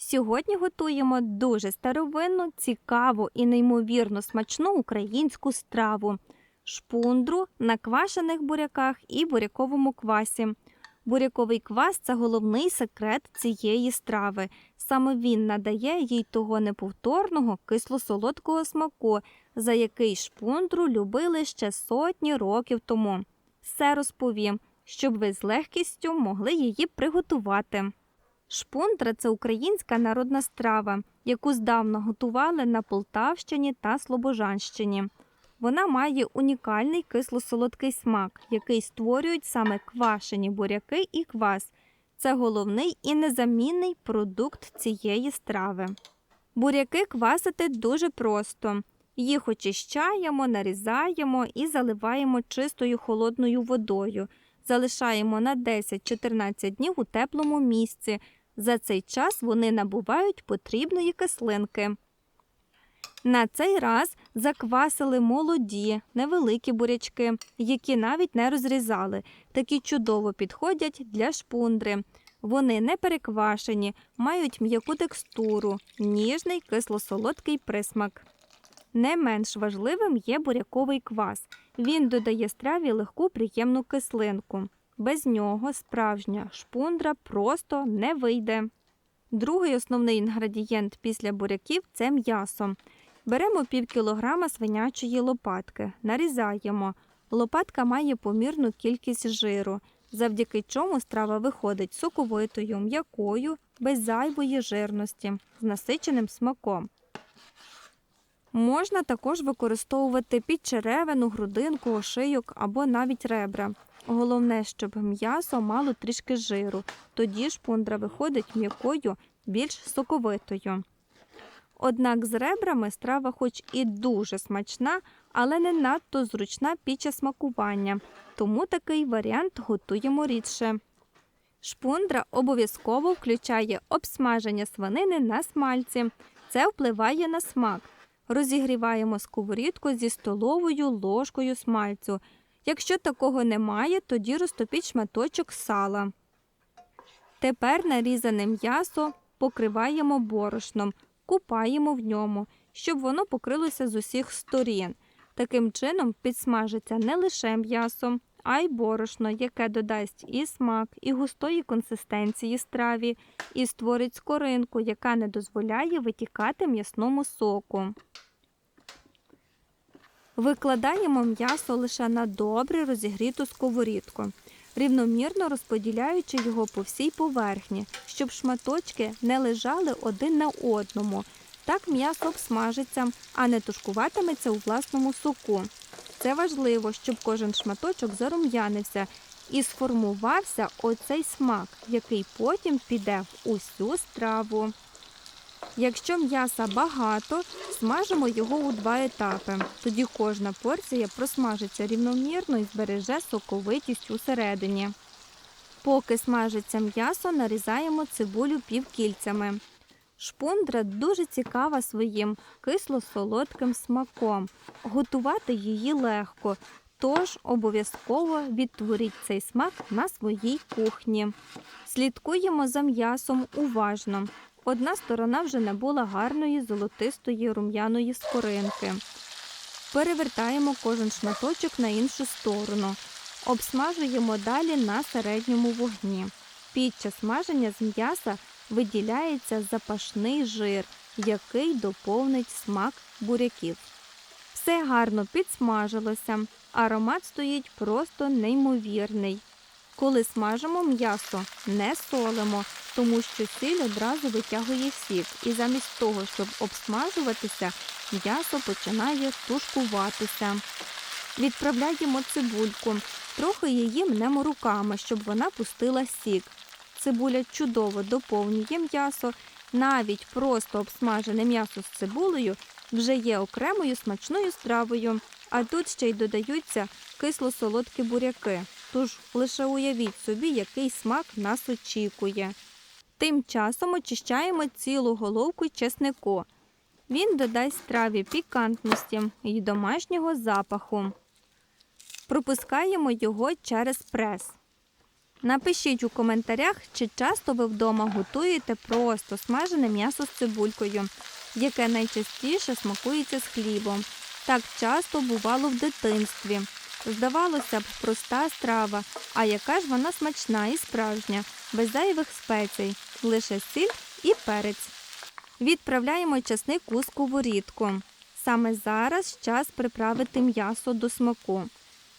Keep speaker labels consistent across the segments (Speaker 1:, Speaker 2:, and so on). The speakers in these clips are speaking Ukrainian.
Speaker 1: Сьогодні готуємо дуже старовинну, цікаву і неймовірно смачну українську страву шпундру на квашених буряках і буряковому квасі. Буряковий квас це головний секрет цієї страви. Саме він надає їй того неповторного кисло-солодкого смаку, за який шпундру любили ще сотні років тому. Все розповім, щоб ви з легкістю могли її приготувати. Шпундра це українська народна страва, яку здавна готували на Полтавщині та Слобожанщині. Вона має унікальний кисло-солодкий смак, який створюють саме квашені буряки і квас. Це головний і незамінний продукт цієї страви. Буряки квасити дуже просто. Їх очищаємо, нарізаємо і заливаємо чистою холодною водою. Залишаємо на 10-14 днів у теплому місці. За цей час вони набувають потрібної кислинки. На цей раз заквасили молоді, невеликі бурячки, які навіть не розрізали. Такі чудово підходять для шпундри. Вони не переквашені, мають м'яку текстуру, ніжний кисло-солодкий присмак. Не менш важливим є буряковий квас. Він додає страві легку приємну кислинку. Без нього справжня шпундра просто не вийде. Другий основний інгредієнт після буряків це м'ясо. Беремо пів кілограма свинячої лопатки, нарізаємо. Лопатка має помірну кількість жиру, завдяки чому страва виходить соковитою, м'якою, без зайвої жирності, з насиченим смаком. Можна також використовувати підчеревину, грудинку, ошийок або навіть ребра. Головне, щоб м'ясо мало трішки жиру, тоді шпундра виходить м'якою, більш соковитою. Однак з ребрами страва хоч і дуже смачна, але не надто зручна під час смакування, тому такий варіант готуємо рідше. Шпундра обов'язково включає обсмаження свинини на смальці. Це впливає на смак. Розігріваємо сковорідку зі столовою ложкою смальцю. Якщо такого немає, тоді розтопіть шматочок сала. Тепер нарізане м'ясо покриваємо борошном, купаємо в ньому, щоб воно покрилося з усіх сторін. Таким чином підсмажиться не лише м'ясо, а й борошно, яке додасть і смак, і густої консистенції страві, і створить скоринку, яка не дозволяє витікати м'ясному соку. Викладаємо м'ясо лише на добре розігріту сковорідку, рівномірно розподіляючи його по всій поверхні, щоб шматочки не лежали один на одному. Так м'ясо обсмажиться, а не тушкуватиметься у власному соку. Це важливо, щоб кожен шматочок зарум'янився і сформувався оцей смак, який потім піде в усю страву. Якщо м'яса багато, смажимо його у два етапи. Тоді кожна порція просмажиться рівномірно і збереже соковитість усередині. Поки смажиться м'ясо, нарізаємо цибулю півкільцями. Шпундра дуже цікава своїм кисло-солодким смаком. Готувати її легко, тож обов'язково відтворіть цей смак на своїй кухні. Слідкуємо за м'ясом уважно. Одна сторона вже набула гарної золотистої рум'яної скоринки. Перевертаємо кожен шматочок на іншу сторону. Обсмажуємо далі на середньому вогні. Під час смаження з м'яса виділяється запашний жир, який доповнить смак буряків. Все гарно підсмажилося, аромат стоїть просто неймовірний. Коли смажимо м'ясо, не солимо, тому що сіль одразу витягує сік, і замість того, щоб обсмажуватися, м'ясо починає тушкуватися. Відправляємо цибульку, трохи її мнемо руками, щоб вона пустила сік. Цибуля чудово доповнює м'ясо, навіть просто обсмажене м'ясо з цибулею вже є окремою смачною стравою, а тут ще й додаються кисло-солодкі буряки. Тож лише уявіть собі, який смак нас очікує. Тим часом очищаємо цілу головку чеснику. Він додасть страві пікантності і домашнього запаху. Пропускаємо його через прес. Напишіть у коментарях, чи часто ви вдома готуєте просто смажене м'ясо з цибулькою, яке найчастіше смакується з хлібом. Так часто бувало в дитинстві. Здавалося б, проста страва, а яка ж вона смачна і справжня, без зайвих спецій, лише сіль і перець. Відправляємо часник у сковорідку. Саме зараз час приправити м'ясо до смаку.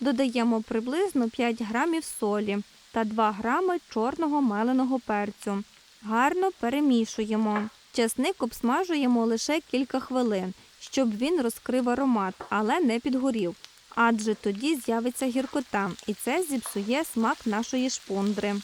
Speaker 1: Додаємо приблизно 5 грамів солі та 2 грами чорного меленого перцю. Гарно перемішуємо. Часник обсмажуємо лише кілька хвилин, щоб він розкрив аромат, але не підгорів. Адже тоді з'явиться гіркота, і це зіпсує смак нашої шпундри.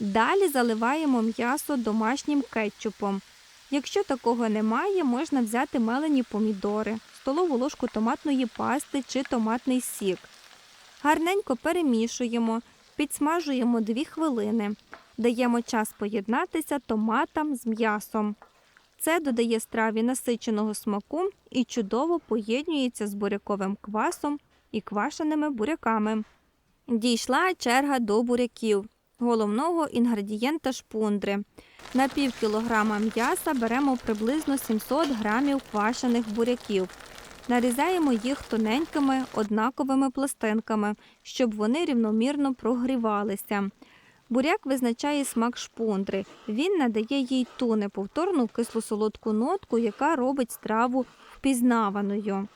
Speaker 1: Далі заливаємо м'ясо домашнім кетчупом. Якщо такого немає, можна взяти мелені помідори, столову ложку томатної пасти чи томатний сік. Гарненько перемішуємо, підсмажуємо 2 хвилини. Даємо час поєднатися томатам з м'ясом. Це додає страві насиченого смаку і чудово поєднується з буряковим квасом і квашеними буряками. Дійшла черга до буряків, головного інгредієнта шпундри. На пів кілограма м'яса беремо приблизно 700 грамів квашених буряків. Нарізаємо їх тоненькими однаковими пластинками, щоб вони рівномірно прогрівалися. Буряк визначає смак шпундри. Він надає їй ту неповторну кисло-солодку нотку, яка робить страву впізнаваною.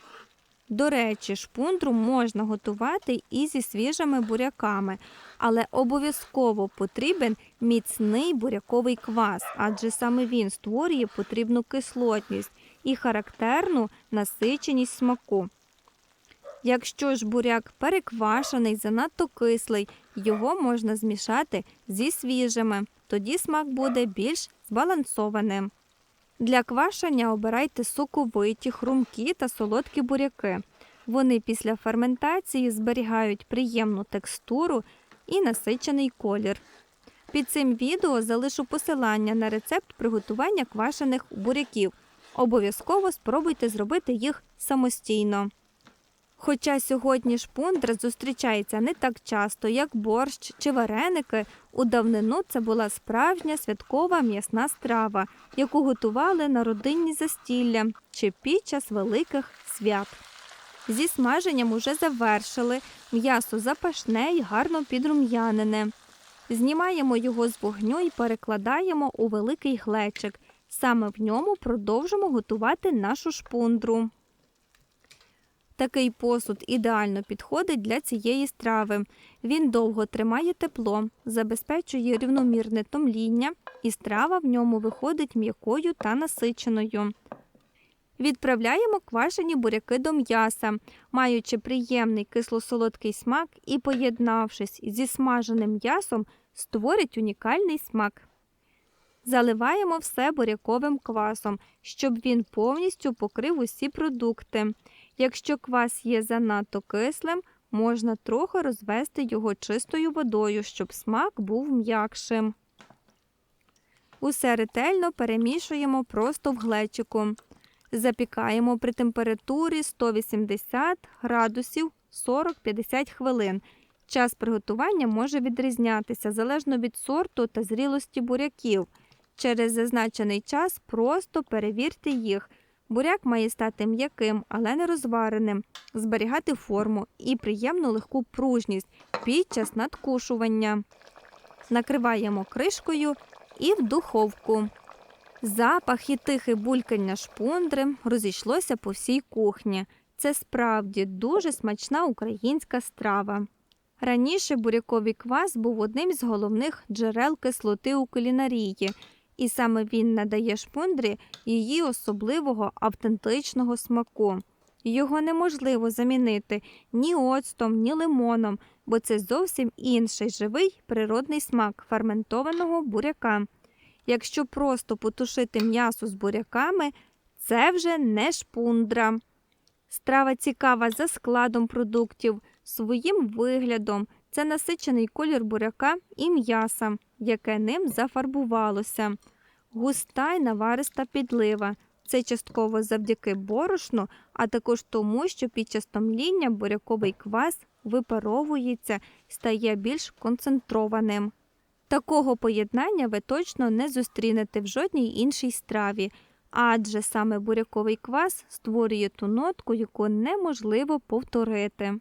Speaker 1: До речі, шпундру можна готувати і зі свіжими буряками, але обов'язково потрібен міцний буряковий квас, адже саме він створює потрібну кислотність і характерну насиченість смаку. Якщо ж буряк переквашений, занадто кислий, його можна змішати зі свіжими, тоді смак буде більш збалансованим. Для квашення обирайте соковиті, хрумкі та солодкі буряки. Вони після ферментації зберігають приємну текстуру і насичений колір. Під цим відео залишу посилання на рецепт приготування квашених буряків. Обов'язково спробуйте зробити їх самостійно. Хоча сьогодні шпундра зустрічається не так часто, як борщ чи вареники, у давнину це була справжня святкова м'ясна страва, яку готували на родинні застілля чи під час великих свят. Зі смаженням уже завершили, м'ясо запашне й гарно підрум'янене. Знімаємо його з вогню і перекладаємо у великий глечик. Саме в ньому продовжимо готувати нашу шпундру. Такий посуд ідеально підходить для цієї страви. Він довго тримає тепло, забезпечує рівномірне томління, і страва в ньому виходить м'якою та насиченою. Відправляємо квашені буряки до м'яса, маючи приємний кисло-солодкий смак і, поєднавшись зі смаженим м'ясом, створить унікальний смак. Заливаємо все буряковим квасом, щоб він повністю покрив усі продукти. Якщо квас є занадто кислим, можна трохи розвести його чистою водою, щоб смак був м'якшим. Усе ретельно перемішуємо просто в глечику. Запікаємо при температурі 180 градусів 40-50 хвилин. Час приготування може відрізнятися залежно від сорту та зрілості буряків. Через зазначений час просто перевірте їх. Буряк має стати м'яким, але не розвареним, зберігати форму і приємну легку пружність під час надкушування. Накриваємо кришкою і в духовку. Запах і тихе булькання шпундри розійшлося по всій кухні. Це справді дуже смачна українська страва. Раніше буряковий квас був одним з головних джерел кислоти у кулінарії, і саме він надає шпундрі її особливого автентичного смаку. Його неможливо замінити ні оцтом, ні лимоном, бо це зовсім інший живий природний смак ферментованого буряка. Якщо просто потушити м'ясо з буряками, це вже не шпундра. Страва цікава за складом продуктів, своїм виглядом. Це насичений колір буряка і м'яса, яке ним зафарбувалося. Густа й навариста підлива. Це частково завдяки борошну, а також тому, що під час томління буряковий квас випаровується стає більш концентрованим. Такого поєднання ви точно не зустрінете в жодній іншій страві, адже саме буряковий квас створює ту нотку, яку неможливо повторити.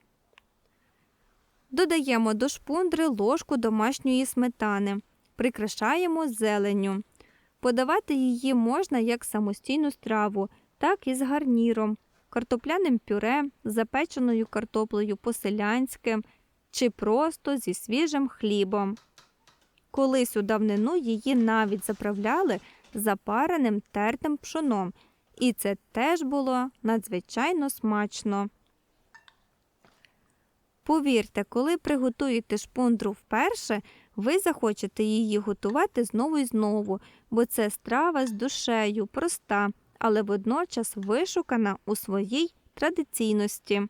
Speaker 1: Додаємо до шпундри ложку домашньої сметани, прикрашаємо зеленню. Подавати її можна як самостійну страву, так і з гарніром, картопляним пюре, запеченою картоплею по-селянськи чи просто зі свіжим хлібом. Колись у давнину її навіть заправляли запареним тертим пшоном, і це теж було надзвичайно смачно. Повірте, коли приготуєте шпундру вперше, ви захочете її готувати знову і знову, бо це страва з душею, проста, але водночас вишукана у своїй традиційності.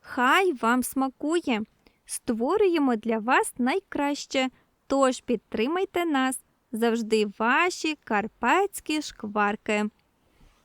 Speaker 1: Хай вам смакує! Створюємо для вас найкраще, тож підтримайте нас завжди ваші карпатські шкварки.